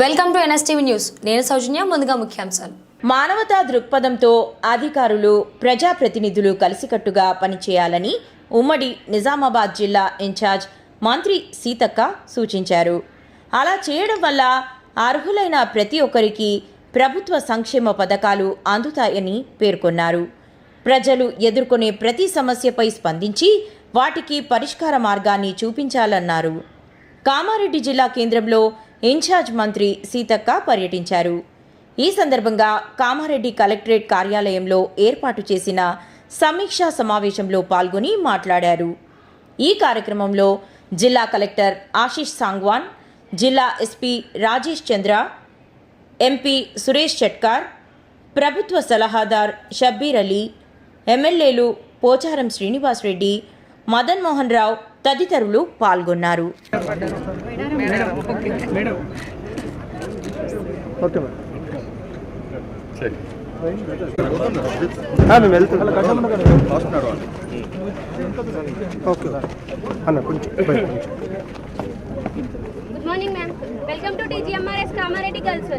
Welcome to NSTV news. నేను సౌజన్య ముందుగా ముఖ్యాంశాలు. మానవతా దృక్పథంతో అధికారులు ప్రజాప్రతినిధులు కలిసికట్టుగా పనిచేయాలని ఉమ్మడి నిజామాబాద్ జిల్లా ఇన్ఛార్జ్ మంత్రి సీతక్క సూచించారు. అలా చేయడం వల్ల అర్హులైన ప్రతి ఒక్కరికి ప్రభుత్వ సంక్షేమ పథకాలు అందుతాయని పేర్కొన్నారు. ప్రజలు ఎదుర్కొనే ప్రతి సమస్యపై స్పందించి వాటికి పరిష్కార మార్గాన్ని చూపించాలన్నారు. కామారెడ్డి జిల్లా కేంద్రంలో ఇన్ఛార్జ్ మంత్రి సీతక్క పర్యటించారు. ఈ సందర్భంగా కామారెడ్డి కలెక్టరేట్ కార్యాలయంలో ఏర్పాటు చేసిన సమీక్షా సమావేశంలో పాల్గొని మాట్లాడారు. ఈ కార్యక్రమంలో జిల్లా కలెక్టర్ ఆశీష్ సాంగ్వాన్ జిల్లా ఎస్పీ రాజేష్ చంద్ర ఎంపీ సురేష్ చట్కార్ ప్రభుత్వ సలహాదార్ షబ్బీర్ అలీ ఎమ్మెల్యేలు పోచారం శ్రీనివాస్ రెడ్డి మదన్ మోహన్ రావు తదితరులు పాల్గొన్నారు. మేము వెళ్తున్నాం ఓకే అన్న కొంచెం good morning ma'am welcome to TGMRS Kamareddy girls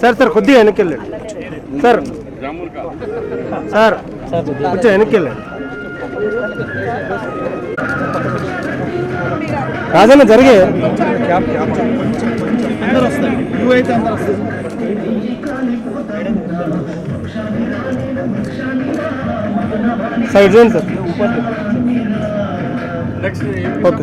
sir sir కొద్దిగా వెనక్కి వెళ్ళండి సార్ సార్ కొంచెం వెనక్కి వెళ్ళండి రాజన్న జరిగే సైడ్ చేయండి సార్. ఓకే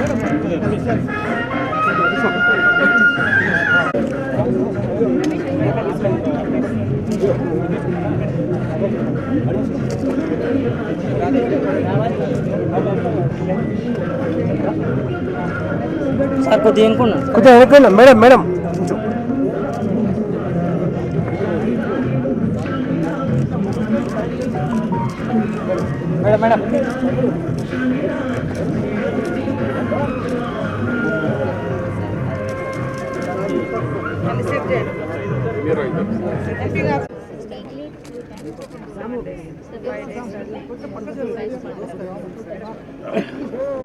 సార్ కొద్దిగా ఎన్నుకున్నా కొంచెం వెనక్కి వెళ్ళండి. Madam madam. కొంచెం మేడం మేడం.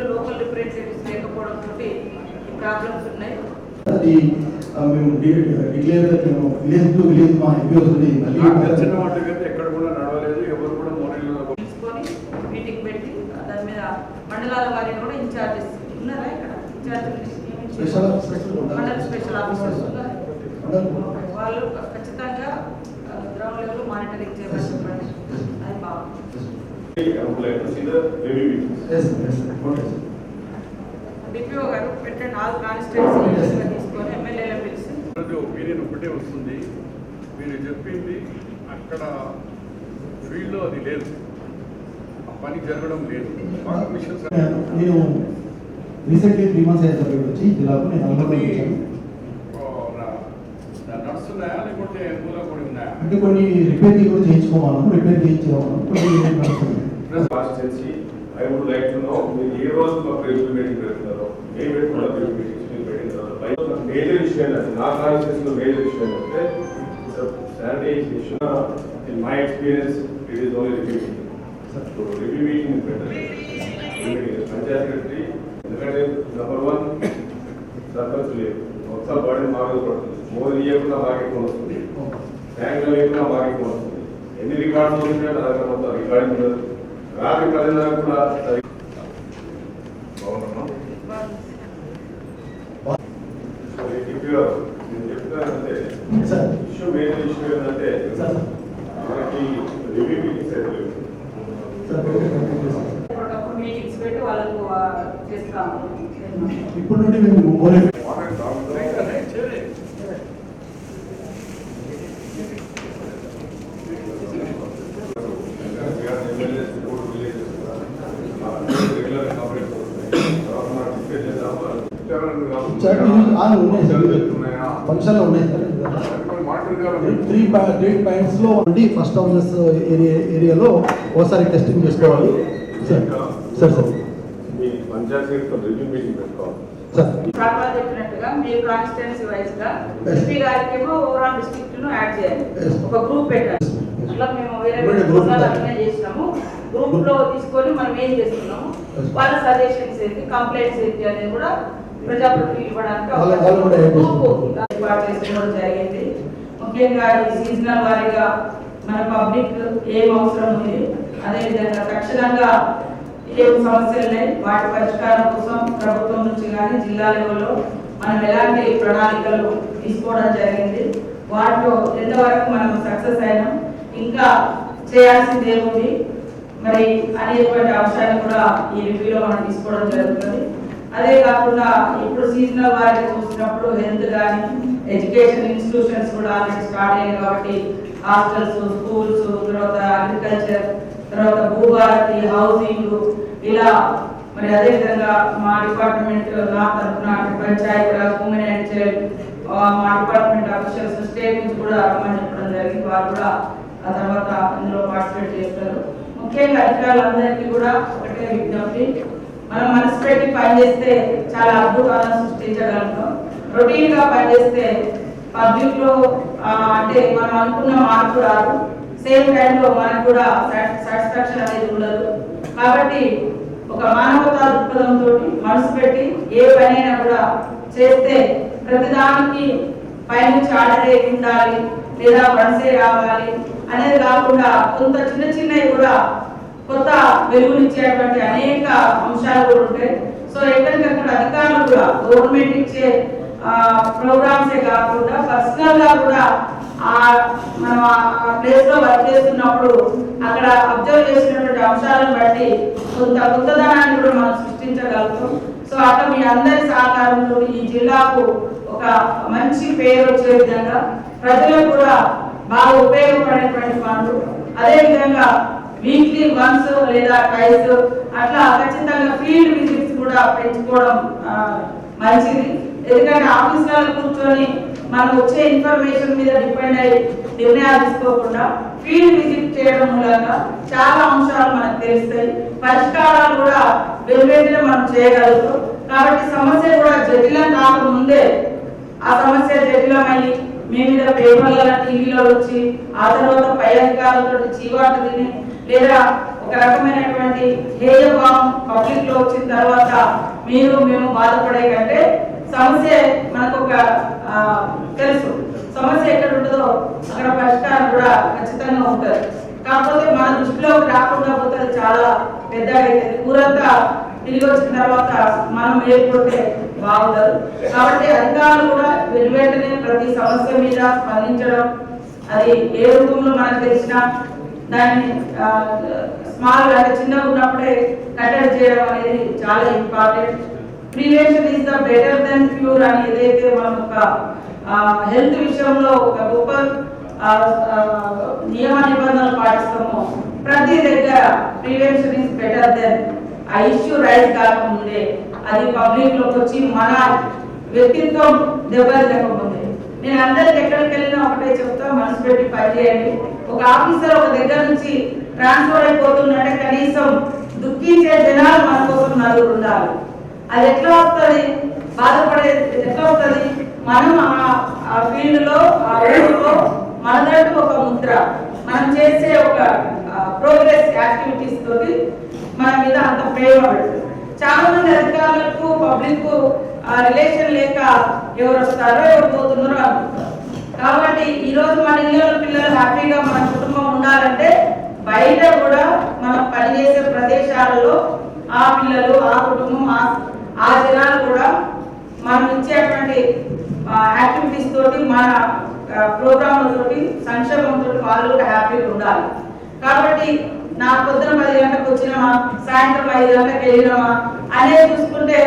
లోకల్ ప్రాబ్లమ్స్ ఉన్నాయి అది మేము డిక్లేర్ విలేజ్ టు విలేజ్ మా ఎంపీ వస్తుంది మళ్ళీ నాకు తెలిసిన వాటికైతే ఎక్కడ కూడా నడవలేదు ఎవరు కూడా మొరీలో తీసుకొని మీటింగ్ పెట్టి దాని మీద మండలాల వారిని కూడా ఇన్ఛార్జెస్ ఉన్నారా ఇక్కడ? మండల స్పెషల్ ఆఫీసర్స్ వాళ్ళు ఖచ్చితంగా గ్రౌండ్ లెవెల్ మానిటరింగ్ చేయమని చెప్పండి అది బాగుంది. ఎస్ ఎస్ ఓకే డిపిఓ గారు పెట్టండి ఆల్ కాన్స్టిట్యూన్సీ తీసుకొని ఎమ్మెల్యేలను పిలిచి ఒపీనియన్ ఒకటే వస్తుంది. మీరు చెప్పింది అక్కడ ఫీల్డ్లో అది లేదు. పని జరగడం లేదు. నేను రీసెంట్లీ త్రీ మంత్స్ అయిన తర్వాత వచ్చి జిల్లాకు నేను అంటే కొన్ని రిపేర్ కూడా చేయించుకోమన్నాము repair constituency I would like to know మీరు ఏ రోజు మాకు రివ్యూ మీటింగ్ పెడుతున్నారో ఏ పెట్టుకున్న పెట్టినారో మేజర్ ఇష్యూ ఏంటంటే నా కాన్స్టిట్యున్సీలో major sanitization issue in my experience it is only review meeting so review meeting పెట్టండి పంచాయత్ ఎందుకంటే నెంబర్ వన్ సర్పంచ్ లేదు మొత్తం బడి పడుతుంది మోదీ మాకు ఎక్కువ వస్తుంది ట్యాంకులు లేకుండా ఎక్కువ వస్తుంది ఎన్ని రికార్డులు వచ్చినా మొత్తం రికార్డింగ్ ఉండదు రాత్రి పదిన్నర కూడా నేను చెప్తానంటే ఇష్యూ మెయిన్ ఇష్యూ ఏంటంటే మనకి రివ్యూ మీటింగ్స్ అయితే మీటింగ్స్ పెట్టి వాళ్ళకు చేస్తాము ఇప్పుడు నుండి మేము ఫంక్షన్లో ఉన్నాయి సార్ త్రీ త్రీ పాయింట్స్లో ఉండి ఫస్ట్ హౌసెస్ ఏరియా ఏరియాలో ఒకసారి టెస్టింగ్ చేసుకోవాలి. సార్ సార్ చెప్పినట్టుగా కాన్స్టిట్యున్సీ వైజ్గా. ఎస్పీ గారికి ఏమో ఓవరాల్ డిస్ట్రిక్ట్ను యాడ్ చేయాలి. ఒక గ్రూప్ పెట్టాలి. అట్లా మేము వేరే చేసినాము. గ్రూప్లో తీసుకొని మనం ఏం చేస్తున్నాము. వాళ్ళ సజెషన్స్ ఏంటి? కంప్లైంట్స్ ఏంటి అనేది కూడా ప్రజాప్రతినిధులు ఇవ్వడానికి గ్రూప్ జరిగింది. ముఖ్యంగా ఈ సీజనల్ వారీగా మన పబ్లిక్ ఏం అవసరం ఉంది అదేవిధంగా తక్షణంగా ఏం సమస్యలు వాటి పరిష్కారం కోసం ప్రభుత్వం నుంచి కానీ జిల్లా లెవెల్లో మనం ఎలాంటి ప్రణాళికలు తీసుకోవడం జరిగింది. వాటిలో ఎంతవరకు మనం సక్సెస్ అయినాం. ఇంకా చేయాల్సింది ఏముంది? మరి అనేటువంటి అంశాన్ని కూడా ఈ రివ్యూలో మనం తీసుకోవడం జరుగుతుంది. అదే కాకుండా ఇప్పుడు సీజనల్ వారికి చూసినప్పుడు హెల్త్ కానీ ఎడ్యుకేషన్ ఇన్స్టిట్యూషన్స్ కూడా ఆల్రెడీ స్టార్ట్ అయ్యాయి కాబట్టి హాస్టల్స్ స్కూల్స్ తర్వాత అగ్రికల్చర్ తర్వాత భూభారతి హౌసింగ్ ఇలా మరి అదేవిధంగా మా డిపార్ట్మెంట్ నా తరఫున panchayati raj women and child మా డిపార్ట్మెంట్ అఫీషియల్స్ స్టేట్ నుంచి కూడా రమ్మని చెప్పడం జరిగింది. వారు కూడా ఆ తర్వాత ఇందులో పార్టిసిపేట్ చేస్తారు. ముఖ్యంగా అధికారులందరికీ కూడా ఒకటే విజ్ఞప్తి. మనం మనసు పెట్టి పనిచేస్తే చాలా అద్భుతాలను సృష్టించగలుగుతాం. రొటీన్గా పనిచేస్తే పబ్లిక్లో అంటే మనం అనుకున్న మార్పు రాదు. సేమ్ టైంలో మనకు కూడా సాటిస్ఫాక్షన్ అనేది ఉండదు. కాబట్టి ఒక మానవతా దృక్పథంతో మనసు పెట్టి ఏ పనైనా కూడా చేస్తే ప్రతిదానికి పైనుంచి ఆర్డర్ ఉండాలి లేదా వన్సే రావాలి అనేది కాకుండా కొంత చిన్న చిన్నవి కూడా కొత్త వెలుగునిచ్చేటువంటి అనేక అంశాలు కూడా ఉంటాయి. సో ఎక్కడికక్కడ అధికారులు కూడా గవర్నమెంట్ ఇచ్చే ప్రోగ్రామ్సే కాకుండా పర్సనల్గా కూడా ఆ మనం ఆ ప్లేస్లో వర్క్ చేస్తున్నప్పుడు అక్కడ అబ్జర్వ్ చేసినటువంటి అంశాలను బట్టి కొంత కొత్తదనాన్ని కూడా మనం సృష్టించగలుగుతాం. సో అట్లా మీ అందరి సహకారంతో ఈ జిల్లాకు ఒక మంచి పేరు వచ్చే విధంగా ప్రజలకు కూడా బాగా ఉపయోగపడేటువంటి పనులు అదేవిధంగా వీక్లీ వన్స్ లేదా టైస్ అట్లా ఖచ్చితంగా ఫీల్డ్ విజిట్స్ కూడా పెంచుకోవడం మంచిది. ఎందుకంటే ఆఫీసులలో కూర్చొని మనం వచ్చే ఇన్ఫర్మేషన్ మీద డిపెండ్ అయ్యి నిర్ణయాలు తీసుకోకుండా ఫీల్డ్ విజిట్ చేయడం మూలంగా చాలా అంశాలు మనకు తెలుస్తాయి. పరిష్కారాలు కూడా వెలువెంటనే మనం చేయగలుగుతాం. కాబట్టి సమస్య కూడా జటిలం కాకముందే ఆ సమస్య జటిలమై మీ మీద పేపర్ల టీవీలో వచ్చి ఆ తర్వాత పై అధికారులతో చీవాట తిని లేదా ఒక రకమైనటువంటి హేయభావం పబ్లిక్లో వచ్చిన తర్వాత మీరు మేము బాధపడే కంటే సమస్య మనకు ఒక తెలుసు. సమస్య ఎక్కడ ఉంటుందో అక్కడ పరిష్కారం కూడా ఖచ్చితంగా ఉంటుంది. కాకపోతే మన దృష్టిలోకి రాకుండా పోతే చాలా పెద్దగా అవుతుంది ఊరంతా తిరిగి వచ్చిన తర్వాత మనం ఏర్పడితే బాగుండదు. కాబట్టి అధికారులు కూడా వెనువెంటనే ప్రతి సమస్య మీద స్పందించడం అది ఏ రూపంలో మనకు తెలిసినా దాన్ని స్మాల్ అంటే చిన్నగా ఉన్నప్పుడే కట్టడి చేయడం అనేది చాలా important. Prevention is the better than cure అని ఏదైతే మనం ఒక హెల్త్ విషయంలో ఒక గొప్ప నియమ నిబంధనలు పాటిస్తామో ప్రతి దగ్గర ప్రివెన్షన్ ఇస్ బెటర్ దెన్ ఆ ఇష్యూ రైజ్ కాకముందే అది పబ్లిక్లోకి వచ్చి మన వ్యక్తిత్వం దెబ్బతినకముందే నేను అందరికి ఎక్కడికి వెళ్ళినా ఒకటే చెప్తా మనసు పెట్టి పనిచేయండి ఒక ఆఫీసర్ ఒక దగ్గర నుంచి ట్రాన్స్ఫర్ అయిపోతుందంటే కనీసం దుఃఖించే జనాలు మన కోసం నలుగురు ఉండాలి. అది ఎట్లా వస్తుంది? బాధపడే ఎట్లా వస్తుంది? మనం ఆ- ఫీల్డ్లో ఫీల్డ్లో ఆ ఊరిలో మనదంటూ ఒక ముద్ర మనం చేసే ఒక ప్రోగ్రెస్ యాక్టివిటీస్ తోటి మన మీద అంత ప్రేమ పెడుతుంది. చాలా మంది అధికారులకు పబ్లిక్ రిలేషన్ లేక ఎవరు వస్తారో ఎవరు పోతున్నారో అనుకుంటారు. కాబట్టి ఈ రోజు మన ఇళ్ళలో పిల్లలు హ్యాపీగా మన కుటుంబం ఉండాలంటే బయట కూడా మనం పనిచేసే ప్రదేశాలలో ఆ పిల్లలు ఆ కుటుంబం ఆ ఆ జనాలు కూడా మనం ఇచ్చేటువంటి యాక్టివిటీస్ తోటి మన ప్రోగ్రామ్ తోటి సంక్షేమంతో వాళ్ళు కూడా హ్యాపీగా ఉండాలి. కాబట్టి నా పొద్దున పది గంటలకు వచ్చినామా సాయంత్రం ఐదు గంటలకు వెళ్ళినామా అనేది చూసుకుంటే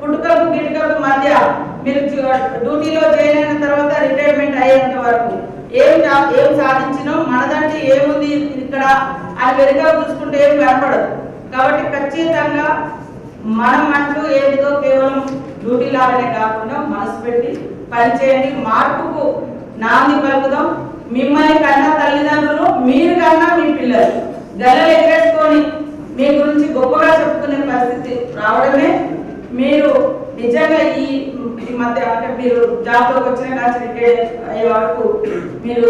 పుట్టుకలకు గిటుకకు మధ్య మీరు డ్యూటీలో చేయలేని అయిన తర్వాత రిటైర్మెంట్ అయ్యేంత వరకు ఏం ఏం సాధించినాం మనదంటే ఏముంది ఇక్కడ అది వెనుక చూసుకుంటే ఏం కనపడదు. కాబట్టి ఖచ్చితంగా మనం అంటూ ఏదో కేవలం డ్యూటీ లాగానే కాకుండా మనసు పెట్టి పనిచేయండి మార్పుకు నాంది పలుకుదాం. మిమ్మల్ని కన్నా తల్లిదండ్రులు మీరు కన్నా మీ పిల్లలు గల్లలు ఎగరేసుకొని మీ గురించి గొప్పగా చెప్పుకునే పరిస్థితి రావడమే. మీరు నిజంగా ఈ మధ్య అంటే మీరు జాబ్లోకి వచ్చిన కాచి రిటైర్ అయ్యే వరకు మీరు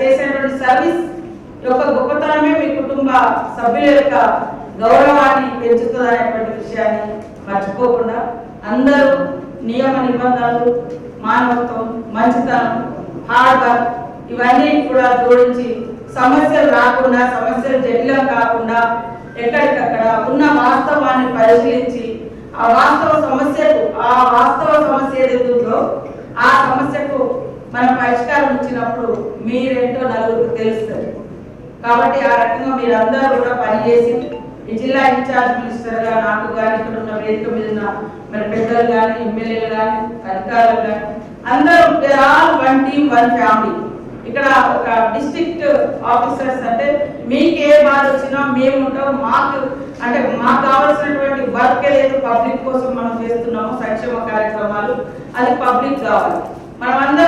చేసేటువంటి సర్వీస్ యొక్క గొప్పతనమే మీ కుటుంబ సభ్యుల యొక్క గౌరవాన్ని పెంచుతుందనేటువంటి విషయాన్ని మర్చిపోకుండా అందరూ నియమ నిబంధనలు మానవత్వం మంచితనం హార్డ్ వర్క్ ఇవన్నీ కూడా జోడించి సమస్యలు రాకుండా సమస్యలు జటిలం కాకుండా ఎక్కడికక్కడ ఉన్న వాస్తవాన్ని పరిశీలించి ఆ వాస్తవ సమస్యకు ఆ వాస్తవ సమస్య ఏదైతే ఆ సమస్యకు మనం పరిష్కారం ఇచ్చినప్పుడు మీరేంటో నలుగురికి తెలుస్తుంది. కాబట్టి ఆ రకంగా మీరందరూ కూడా పనిచేసి ఈ జిల్లా ఇన్ఛార్జ్ మినిస్టర్గా నాకు కానీ ఇక్కడ ఉన్న వేదిక మీద ఉన్న మరి పెద్దలు కానీ ఎమ్మెల్యేలు కానీ అధికారులు కానీ అందరూ all one team one family ఇక్కడ ఒక డిస్ట్రిక్ట్ ఆఫీసర్స్ అంటే మీకు ఏ బాధ వచ్చినా మేము ఉంటాం. మాకు అంటే మాకు కావాల్సినటువంటి వర్క్ ఏదైతే పబ్లిక్ కోసం మనం చేస్తున్నామో సంక్షేమ కార్యక్రమాలు. అది పబ్లిక్ కావాలి. మనం అందరం